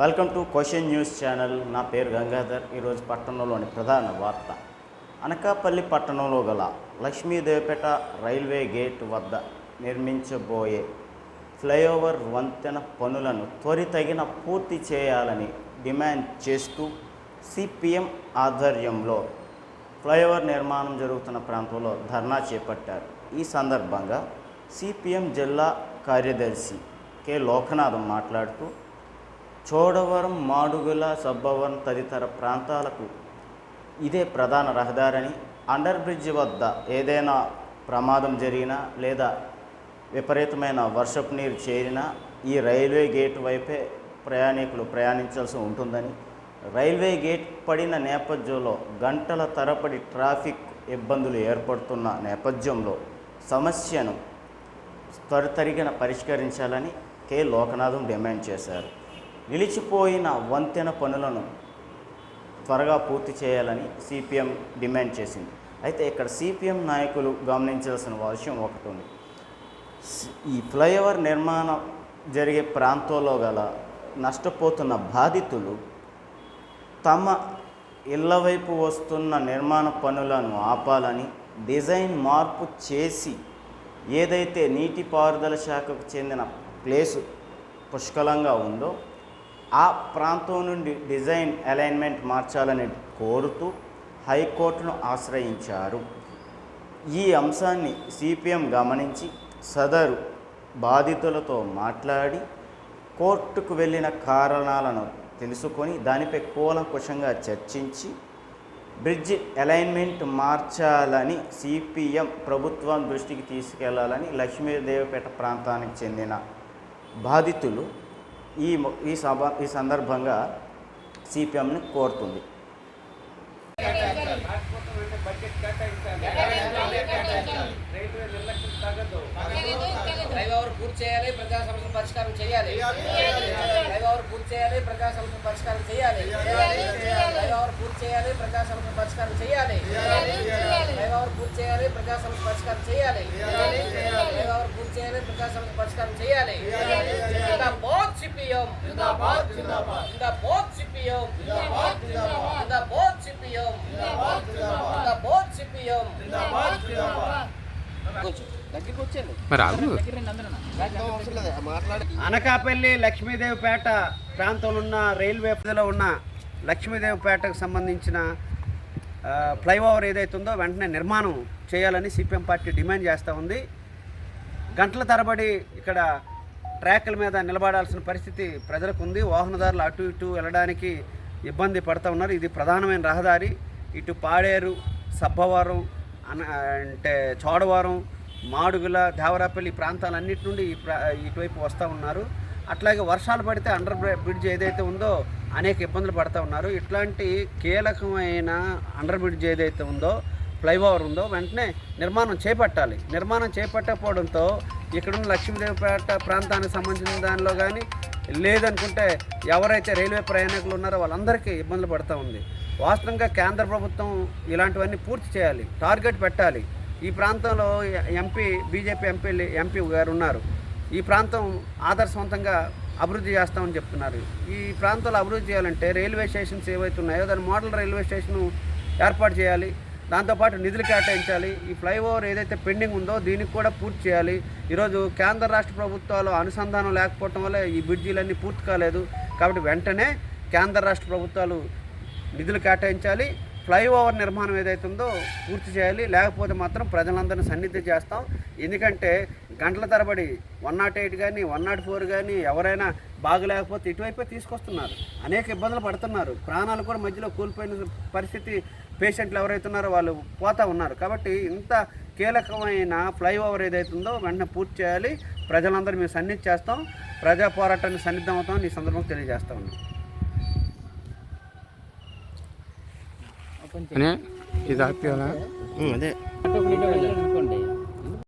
Welcome to question news channel. నా పేరు గంగాధర్. ఈరోజు పట్టణంలోని ప్రధాన వార్త. అనకాపల్లి పట్టణంలో గల లక్ష్మీదేవపేట రైల్వే గేట్ వద్ద నిర్మించబోయే ఫ్లైఓవర్ వంతెన పనులను త్వరితగిన పూర్తి చేయాలని డిమాండ్ చేస్తూ సిపిఎం ఆధ్వర్యంలో ఫ్లైఓవర్ నిర్మాణం జరుగుతున్న ప్రాంతంలో ధర్నా చేపట్టారు. ఈ సందర్భంగా సిపిఎం జిల్లా కార్యదర్శి కె లోకనాథం మాట్లాడుతూ చోడవరం మాడుగుల సబ్బవరం తదితర ప్రాంతాలకు ఇదే ప్రధాన రహదారని అండర్ బ్రిడ్జ్ వద్ద ఏదైనా ప్రమాదం జరిగినా లేదా విపరీతమైన వర్షపు నీరు చేరినా ఈ రైల్వే గేట్ వైపే ప్రయాణికులు ప్రయాణించాల్సి ఉంటుందని రైల్వే గేట్ పడిన నేపథ్యంలో గంటల తరబడి ట్రాఫిక్ ఇబ్బందులు ఏర్పడుతున్న నేపథ్యంలో సమస్యను త్వరితరిగిన పరిష్కరించాలని కె. లోకనాథం డిమాండ్ చేశారు. నిలిచిపోయిన వంతెన పనులను త్వరగా పూర్తి చేయాలని సిపిఎం డిమాండ్ చేసింది. అయితే ఇక్కడ సిపిఎం నాయకులు గమనించాల్సిన విషయం ఒకటి ఉంది. ఈ ఫ్లైఓవర్ నిర్మాణం జరిగే ప్రాంతంలో గల నష్టపోతున్న బాధితులు తమ ఇళ్ళ వైపు వస్తున్న నిర్మాణ పనులను ఆపాలని డిజైన్ మార్పు చేసి ఏదైతే నీటిపారుదల శాఖకు చెందిన ప్లేసు పుష్కలంగా ఉందో ఆ ప్రాంతం నుండి డిజైన్ అలైన్మెంట్ మార్చాలని కోరుతూ హైకోర్టును ఆశ్రయించారు. ఈ అంశాన్ని సిపిఎం గమనించి సదరు బాధితులతో మాట్లాడి కోర్టుకు వెళ్ళిన కారణాలను తెలుసుకొని దానిపై కూలంకుషంగా చర్చించి బ్రిడ్జ్ అలైన్మెంట్ మార్చాలని సిపిఎం ప్రభుత్వం దృష్టికి తీసుకెళ్ళాలని లక్ష్మీదేవిపేట ప్రాంతానికి చెందిన బాధితులు ఈ ఈ సభ ఈ సందర్భంగా సిపిఎంని కోరుతుంది. ఫ్లైఓవర్ పూర్తి చేయాలి ప్రజా సమస్యలు పరిష్కారం చేయాలి. ఫ్లైఓవర్ పూర్తి చేయాలి ప్రజా సమస్యలు పరిష్కారం చేయాలి. ఫ్లైఓవర్ పూర్తి చేయాలి ప్రజా సమస్యలు పరిష్కారం చేయాలి. ఫ్లైఓవర్ పూర్తి చేయాలి ప్రజా సమస్యలు పరిష్కారం చేయాలి. ఫ్లైఓవర్ పూర్తి చేయాలి ప్రజా సమస్యలు పరిష్కారం చేయాలి. జిందాబాద్ సిపిఎం. జిందాబాద్ జిందాబాద్. జిందాబాద్ సిపిఎం. జిందాబాద్ జిందాబాద్. జిందాబాద్ సిపిఎం. జిందాబాద్ జిందాబాద్. జిందాబాద్ సిపిఎం. జిందాబాద్ జిందాబాద్. కొంచెం దగ్గరికి వచ్చేయండి. మరి ఆగు. అనకాపల్లి లక్ష్మీదేవిపేట ప్రాంతంలో ఉన్న రైల్వే పరిధిలో ఉన్న లక్ష్మీదేవిపేటకు సంబంధించిన ఫ్లైఓవర్ ఏదైతే ఉందో వెంటనే నిర్మాణం చేయాలని సిపిఎం పార్టీ డిమాండ్ చేస్తూ ఉంది. గంటల తరబడి ఇక్కడ ట్రాక్ల మీద నిలబడాల్సిన పరిస్థితి ప్రజలకు ఉంది వాహనదారులు అటు ఇటు వెళ్ళడానికి ఇబ్బంది పడుతూ ఉన్నారు. ఇది ప్రధానమైన రహదారి. ఇటు పాడేరు సబ్బవరం అన అంటే చోడవరం మాడుగుల దేవరాపల్లి ఈ ప్రాంతాలన్నిటి నుండి ఈ ప్రా ఇటువైపు వస్తూ ఉన్నారు. అట్లాగే వర్షాలు పడితే అండర్ బ్రిడ్జ్ ఏదైతే ఉందో అనేక ఇబ్బందులు పడుతూ ఉన్నారు. ఇట్లాంటి కీలకమైన అండర్ బ్రిడ్జ్ ఏదైతే ఉందో ఫ్లైఓవర్ ఉందో వెంటనే నిర్మాణం చేపట్టాలి. నిర్మాణం చేపట్టకపోవడంతో ఇక్కడున్న లక్ష్మీదేవిపేట ప్రాంతానికి సంబంధించిన దానిలో కానీ లేదనుకుంటే ఎవరైతే రైల్వే ప్రయాణికులు ఉన్నారో వాళ్ళందరికీ ఇబ్బందులు పడుతూ ఉంది. వాస్తవంగా కేంద్ర ప్రభుత్వం ఇలాంటివన్నీ పూర్తి చేయాలి టార్గెట్ పెట్టాలి. ఈ ప్రాంతంలో ఎంపీ బీజేపీ ఎంపీ ఎంపీ గారు ఉన్నారు. ఈ ప్రాంతం ఆదర్శవంతంగా అభివృద్ధి చేస్తామని చెప్తున్నారు. ఈ ప్రాంతంలో అభివృద్ధి చేయాలంటే రైల్వే స్టేషన్స్ ఏవైతే ఉన్నాయో దాని మోడల్ రైల్వే స్టేషన్ ఏర్పాటు చేయాలి. దాంతోపాటు నిధులు కేటాయించాలి. ఈ ఫ్లైఓవర్ ఏదైతే పెండింగ్ ఉందో దీనికి కూడా పూర్తి చేయాలి. ఈరోజు కేంద్ర రాష్ట్ర ప్రభుత్వాలు అనుసంధానం లేకపోవటం వల్ల ఈ బ్రిడ్జీలన్నీ పూర్తి కాలేదు. కాబట్టి వెంటనే కేంద్ర రాష్ట్ర ప్రభుత్వాలు నిధులు కేటాయించాలి. ఫ్లైఓవర్ నిర్మాణం ఏదైతే ఉందో పూర్తి చేయాలి. లేకపోతే మాత్రం ప్రజలందరినీ సన్నిధి చేస్తాం. ఎందుకంటే గంటల తరబడి వన్ నాట్ ఎయిట్ కానీ వన్ నాట్ ఫోర్ కానీ ఎవరైనా బాగలేకపోతే ఇటువైపే తీసుకొస్తున్నారు. అనేక ఇబ్బందులు పడుతున్నారు. ప్రాణాలు కూడా మధ్యలో కూలిపోయిన పరిస్థితి పేషెంట్లు ఎవరైతే ఉన్నారో వాళ్ళు పోతా ఉన్నారు. కాబట్టి ఇంత కీలకమైన ఫ్లైఓవర్ ఏదైతే ఉందో వెంటనే పూర్తి చేయాలి. ప్రజలందరూ మేము సన్నిధి చేస్తాం ప్రజా పోరాటాన్ని సన్నిద్ధం అవుతాం ఈ సందర్భంగా తెలియజేస్తా ఉన్నాం. అదే.